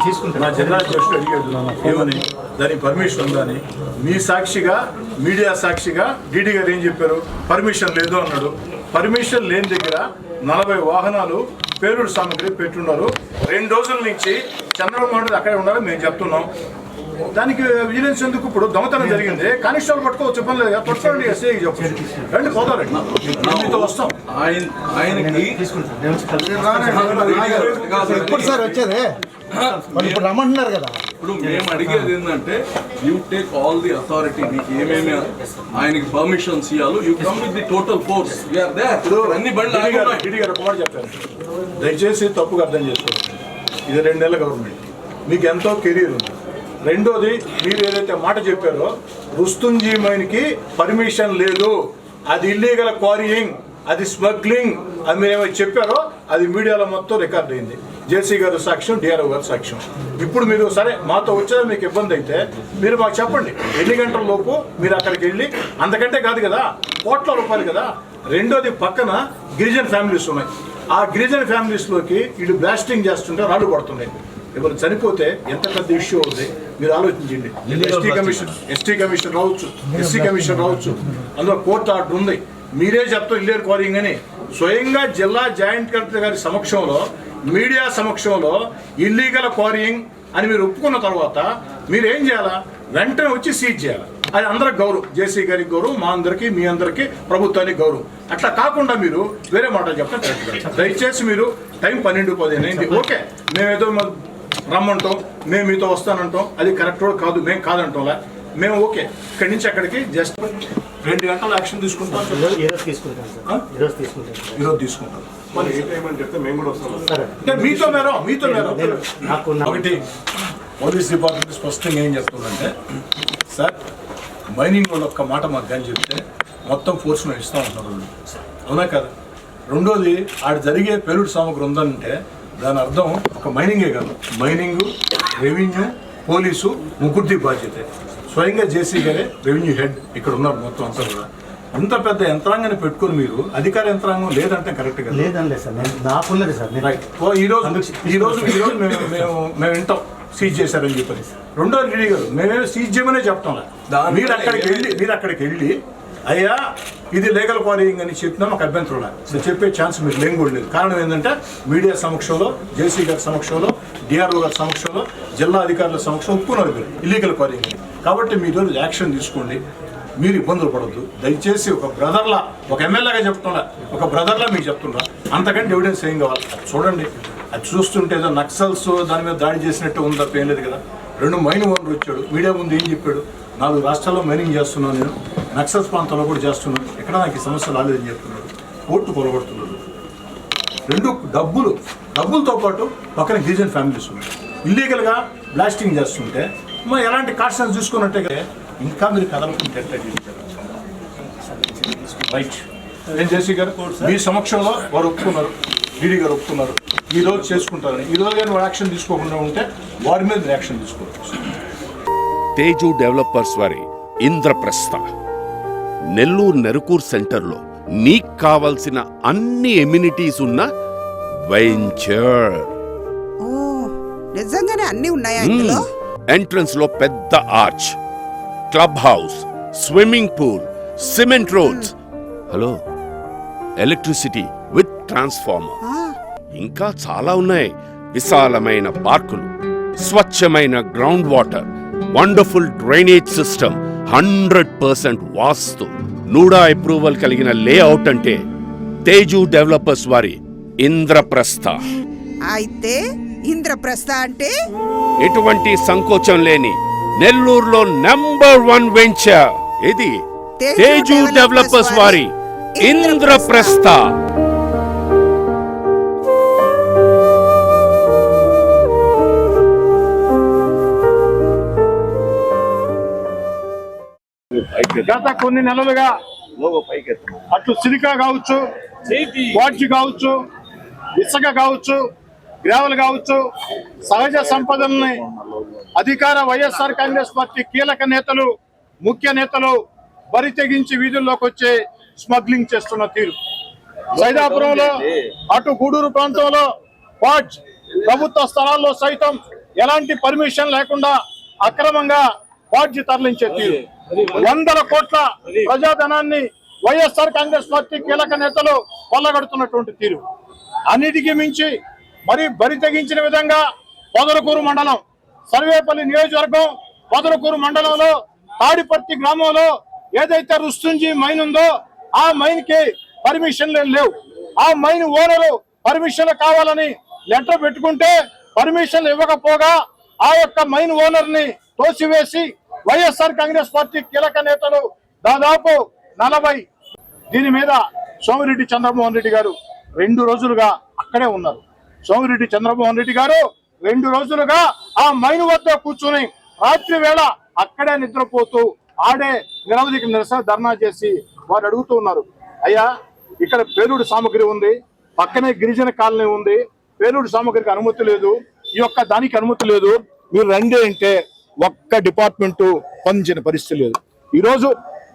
నేను తీసుకుంటాను. నా జిల్లా అధ్యక్షుడు అడిగాడు ఏమని? దానికి పర్మిషన్ ఉందా అని. మీ సాక్షిగా మీడియా సాక్షిగా డీడీ గారు ఏం చెప్పారు? పర్మిషన్ లేదు అన్నాడు. పర్మిషన్ లేని దగ్గర నలభై వాహనాలు పేరుడు సామాగ్రి పెట్టున్నారు. రెండు రోజుల నుంచి చంద్రబాబు నాయుడు అక్కడే ఉన్నారు మేము చెప్తున్నాం. దానికి విజిలెన్స్ ఎందుకు? ఇప్పుడు దొంగతనం జరిగింది. కానిస్టేబుల్ పట్టుకోవచ్చు ఇబ్బంది లేదు? పట్టుకోండి ఎస్ఐ చెప్పండి. రండి మీతో వస్తాం. ఆయన ఆయనకి. ఎప్పుడు సార్ వచ్చేది? ఇప్పుడు రమ్మంటున్నారు కదా. ఇప్పుడు మేము అడిగేది ఏంటంటే you take all the authority మీకు ఏమేమి ఆయనకి పర్మిషన్స్ ఇవ్వాలి you come with the total force you are they అన్ని బండ్లు గారు ఒక మాట చెప్పారు దయచేసి తప్పుగా అర్థం చేసుకోండి ఇది రెండేళ్ళ గవర్నమెంట్ మీకు ఎంతో కెరీర్ ఉంది. రెండోది మీరు ఏదైతే మాట చెప్పారో రుస్తుంజీ మైన్కి పర్మిషన్ లేదు. అది ఇల్లీగల్ క్వారీయింగ్ అది స్మగ్లింగ్ అది మీరు ఏమైనా చెప్పారో అది మీడియాలో మొత్తం రికార్డ్ అయింది. జేసీ గారు సాక్ష్యం డిఆర్ఓ గారు సాక్ష్యం. ఇప్పుడు మీరు సరే మాతో వచ్చేది మీకు ఇబ్బంది అయితే మీరు మాకు చెప్పండి. ఎన్ని గంటల లోపు మీరు అక్కడికి వెళ్ళి అంతకంటే కాదు కదా కోట్ల రూపాయలు కదా. రెండోది పక్కన గిరిజన ఫ్యామిలీస్ ఉన్నాయి. ఆ గిరిజన ఫ్యామిలీస్లోకి వీళ్ళు బ్లాస్టింగ్ చేస్తుంటే రాళ్ళు పడుతున్నాయి ఇప్పుడు చనిపోతే ఎంత పెద్ద ఇష్యూ అవుతుంది మీరు ఆలోచించండి ఎస్టీ కమిషన్ ఎస్టీ కమిషన్ రావచ్చు ఎస్సీ కమిషన్ రావచ్చు. అందులో కోర్టు ఆర్డర్ ఉంది. మీరే చెప్తాం ఇల్లేరు క్వారింగ్ అని స్వయంగా జిల్లా జాయింట్ కలెక్టర్ గారి సమక్షంలో మీడియా సమక్షంలో ఇల్లీగల్ క్వారింగ్ అని మీరు ఒప్పుకున్న తర్వాత మీరు ఏం చేయాలా? వెంటనే వచ్చి సీజ్ చేయాలి? అది అందరికి గౌరవం. జేసీ గారికి గౌరవం మా అందరికి మీ అందరికి ప్రభుత్వానికి గౌరవం. అట్లా కాకుండా మీరు వేరే మాటలు చెప్తే దయచేసి మీరు టైం పన్నెండు పదిహేను అయింది. ఓకే మేమేదో రమ్మంటాం మేము మీతో వస్తానంటాం. అది కరెక్ట్ కాదు మేము కాదంటాంలా. మేము ఓకే. ఇక్కడి నుంచి అక్కడికి జస్ట్ రెండు గంటల యాక్షన్ తీసుకుంటాం. ఈరోజు తీసుకుంటాం మరి ఏ టైం అని చెప్తే మేము కూడా వస్తాం సరే. అంటే మీతో మేరం మీతో మేరం. ఒకటి పోలీస్ డిపార్ట్మెంట్ స్పష్టంగా ఏం చెప్తుందంటే సార్ మైనింగ్ వాళ్ళు ఒక్క మాట మాకు కానీ చెప్తే మొత్తం ఫోర్స్ మేము ఇస్తాం వాళ్ళు. అవునా కదా? రెండోది ఆడ జరిగే పెరుడు సామగ్రి ఉందంటే దాని అర్థం ఒక మైనింగే కాదు. మైనింగ్ రెవెన్యూ పోలీసు ముగ్గురిది బాధ్యతే. స్వయంగా జేసీ గారే రెవెన్యూ హెడ్ ఇక్కడ ఉన్నారు మొత్తం అంతా కూడా. ఇంత పెద్ద యంత్రాంగాన్ని పెట్టుకొని మీరు అధికార యంత్రాంగం లేదంటే కరెక్ట్ కదా? లేదండి సార్ నేను నాకున్నది సార్ రైట్ ఓ ఈ రోజు ఈ రోజు ఈ రోజు మేము మేము మేము వింటాం సీజ్ చేశారని చెప్పని రెండో రెడీ గారు మేమేమో సీజ్ చేయమనే చెప్తాం మీరు అక్కడికి వెళ్ళి మీరు అక్కడికి వెళ్ళి అయ్యా ఇది లీగల్ క్వారీయింగ్ అని చెప్పినా మాకు అభ్యంతరం లేదు చెప్పే ఛాన్స్ మీరు లేని కూడా లేదు. కారణం ఏంటంటే మీడియా సమక్షంలో జేసీ గారి సమక్షంలో డిఆర్ఓ గారి సమక్షంలో జిల్లా అధికారుల సమక్షంలో ఒప్పుకున్నారు మీరు ఇల్లీగల్ క్వారీయింగ్ అని. కాబట్టి మీరు యాక్షన్ తీసుకోండి. మీరు ఇబ్బందులు పడద్దు. దయచేసి ఒక బ్రదర్లా ఒక ఎమ్మెల్యేగా చెప్తున్నా ఒక బ్రదర్లా మీకు చెప్తున్నా అంతకంటే ఎవిడెన్స్ ఏం కావాలి? చూడండి. అది చూస్తుంటే ఏదో నక్సల్స్ దాని మీద దాడి చేసినట్టు ఉంది తప్ప ఏం లేదు కదా. రెండు మైన్ ఓనర్ వచ్చాడు. మీడియా ముందు ఏం చెప్పాడు? నాలుగు రాష్ట్రాల్లో మైనింగ్ చేస్తున్నాను నేను. నక్సల్స్ ప్రాంతంలో కూడా చేస్తున్నాను. ఎక్కడ నాకు ఈ సమస్య రాలేదని చెప్తున్నాడు. కోర్టు పొలగొడుతున్నాడు రెండు డబ్బులు డబ్బులతో పాటు పక్కన గిరిజన్ ఫ్యామిలీస్ ఉన్నాయి. ఇల్లీగల్గా బ్లాస్టింగ్ చేస్తుంటే మరి ఎలాంటి కాస్టన్స్ చూసుకున్నట్టే కదా, ఇంకా మీరు కదలకుంటే? రైట్ ఏం జేసీ గారు? మీ సమక్షంలో వారు ఒప్పుకున్నారు. డీడీ గారు ఒప్పుకున్నారు. ఈ రోజు చేసుకుంటారని. ఈ రోజు కానీ వారు యాక్షన్ తీసుకోకుండా ఉంటే వారి మీద యాక్షన్ తీసుకోవచ్చు తేజు డెవలపర్స్ వారి ఇంద్రప్రస్థ. నెల్లూరు నెరుకూర్ సెంటర్లో నీకు కావలసిన అన్ని ఎమ్యూనిటీస్ ఉన్న వెంచర్ ఓ నిజంగానే అన్ని ఉన్నాయా ఇందులో? ఎంట్రన్స్లో పెద్ద arch. Club house swimming pool cement roads. Hello electricity with transformer. ఇంకా చాలా ఉన్నాయి. విశాలమైన పార్కులు స్వచ్ఛమైన ground water wonderful drainage system hundred percent vastu NUDA approval కలిగిన లేఅవుట్ అంటే తేజు డెవలపర్స్ వారి ఇంద్రప్రస్థ. అయితే ఇంద్రప్రస్థ అంటే ఎటువంటి సంకోచం లేని నెల్లూరులో నంబర్ వన్ వెంచర్ ఇది తేజు డెవలపర్స్ వారి ఇంద్రప్రస్థ. గత కొన్ని నెలలుగా అట్లు సిలికా కావచ్చు వాడ్జి కావచ్చు ఇసుక కావచ్చు గ్రావలు కావచ్చు సహజ సంపదల్ని అధికార వైఎస్ఆర్ కాంగ్రెస్ పార్టీ కీలక నేతలు ముఖ్య నేతలు బరి తెగించి వీధుల్లోకి వచ్చి స్మగ్లింగ్ చేస్తున్న తీరు. సైదాపురంలో అటు గూడూరు ప్రాంతంలో వాడ్జ్ ప్రభుత్వ స్థలాల్లో సైతం ఎలాంటి పర్మిషన్ లేకుండా అక్రమంగా బాడ్జి తరలించే తీరు. వందల కోట్ల ప్రజాధనాన్ని వైఎస్ఆర్ కాంగ్రెస్ పార్టీ కీలక నేతలు కొల్లగడుతున్నటువంటి తీరు. అన్నిటికీ మించి మరి బరి తెగించిన విధంగా పొదలకూరు మండలం సర్వేపల్లి నియోజకవర్గం పొదలకూరు మండలంలో తాడిపర్తి గ్రామంలో ఏదైతే రుస్తుంజి మైన్ ఉందో ఆ మైన్కి పర్మిషన్లు లేవు. ఆ మైన్ ఓనరు పర్మిషన్లు కావాలని లెటర్ పెట్టుకుంటే పర్మిషన్ ఇవ్వకపోగా ఆ యొక్క మైన్ ఓనర్ని తోసివేసి వైఎస్ఆర్ కాంగ్రెస్ పార్టీ కీలక నేతలు దాదాపు నలభై. దీని మీద సోమిరెడ్డి చంద్రమోహన్ రెడ్డి గారు రెండు రోజులుగా అక్కడే ఉన్నారు. సోమిరెడ్డి చంద్రమోహన్ రెడ్డి గారు రెండు రోజులుగా ఆ మైను వద్ద కూర్చుని రాత్రి వేళ అక్కడే నిద్రపోతూ ఆడే నిరవధిక నిరసన ధర్నా చేసి వారు అడుగుతూ ఉన్నారు. అయ్యా ఇక్కడ పేలుడు సామగ్రి ఉంది పక్కనే గిరిజన కాలనీ ఉంది పేలుడు సామగ్రికి అనుమతి లేదు ఈ యొక్క దానికి అనుమతి లేదు మీరు రండి అంటే ఒక్క డిపార్ట్మెంటు పంచిన పరిస్థితి లేదు. ఈరోజు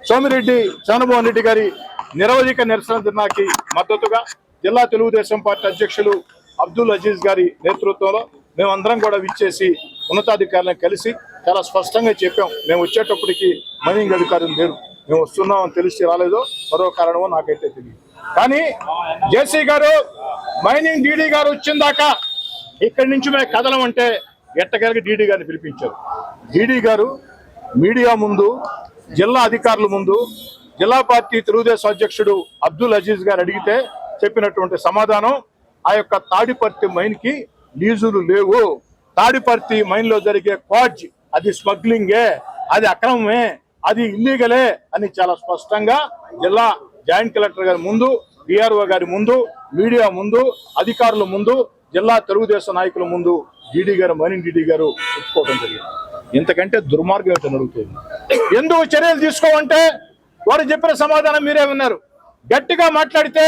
సోమిరెడ్డి చంద్రమోహన్ రెడ్డి గారి నిరవధిక నిరసన ధర్నాకి మద్దతుగా జిల్లా తెలుగుదేశం పార్టీ అధ్యక్షులు అబ్దుల్ అజీజ్ గారి నేతృత్వంలో మేమందరం కూడా విచ్చేసి ఉన్నతాధికారులను కలిసి చాలా స్పష్టంగా చెప్పాం. మేము వచ్చేటప్పటికి మైనింగ్ అధికారులు లేరు మేము వస్తున్నామని తెలిసి రాలేదో. మరో కారణమో నాకైతే తెలియదు. కానీ జేసీ గారు మైనింగ్ డీడీ గారు వచ్చిన దాకా ఇక్కడి నుంచి మేము కదలమంటే ఎట్టగలిగి డీడీ గారిని పిలిపించారు. డీడీ గారు మీడియా ముందు జిల్లా అధికారుల ముందు జిల్లా పార్టీ తెలుగుదేశం అధ్యక్షుడు అబ్దుల్ అజీజ్ గారు అడిగితే చెప్పినటువంటి సమాధానం ఆ యొక్క తాడిపర్తి మైన్కి లీజులు లేవు. తాడిపర్తి మైన్లో జరిగే క్వాడ్జ్ అది స్మగ్లింగే అది అక్రమమే అది ఇల్లీగలే అని చాలా స్పష్టంగా జిల్లా జాయింట్ కలెక్టర్ గారి ముందు డిఆర్ఓ గారి ముందు మీడియా ముందు అధికారుల ముందు జిల్లా తెలుగుదేశం నాయకుల ముందు డీడీ గారు మైనింగ్ డీడీ గారు ఒప్పుకోవడం జరిగింది. ఇంతకంటే దుర్మార్గం ఏంటో అడుగుతుంది ఎందుకు చర్యలు తీసుకోమంటే వారు చెప్పిన సమాధానం మీరే విన్నారు. గట్టిగా మాట్లాడితే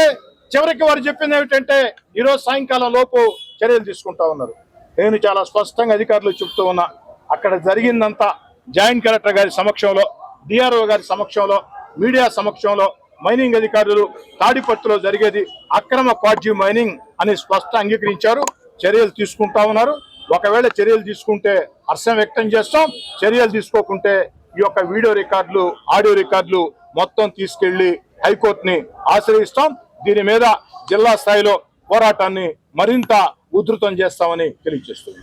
చివరికి వారు చెప్పింది ఏమిటంటే ఈరోజు సాయంకాలం లోపు చర్యలు తీసుకుంటా ఉన్నారు. నేను చాలా స్పష్టంగా అధికారులు చెప్తూ ఉన్నా అక్కడ జరిగిందంతా జాయింట్ కలెక్టర్ గారి సమక్షంలో డిఆర్ఓ గారి సమక్షంలో మీడియా సమక్షంలో మైనింగ్ అధికారులు తాడిపత్తులో జరిగేది అక్రమ క్వాడ్జీ మైనింగ్ అని స్పష్ట అంగీకరించారు. చర్యలు తీసుకుంటా ఉన్నారు. ఒకవేళ చర్యలు తీసుకుంటే హర్షం వ్యక్తం చేస్తాం. చర్యలు తీసుకోకుంటే ఈ యొక్క వీడియో రికార్డులు ఆడియో రికార్డులు మొత్తం తీసుకెళ్ళి హైకోర్టుని ఆశ్రయిస్తాం. దీని మీద జిల్లా స్థాయిలో పోరాటాన్ని మరింత ఉధృతం చేస్తామని తెలియజేస్తుంది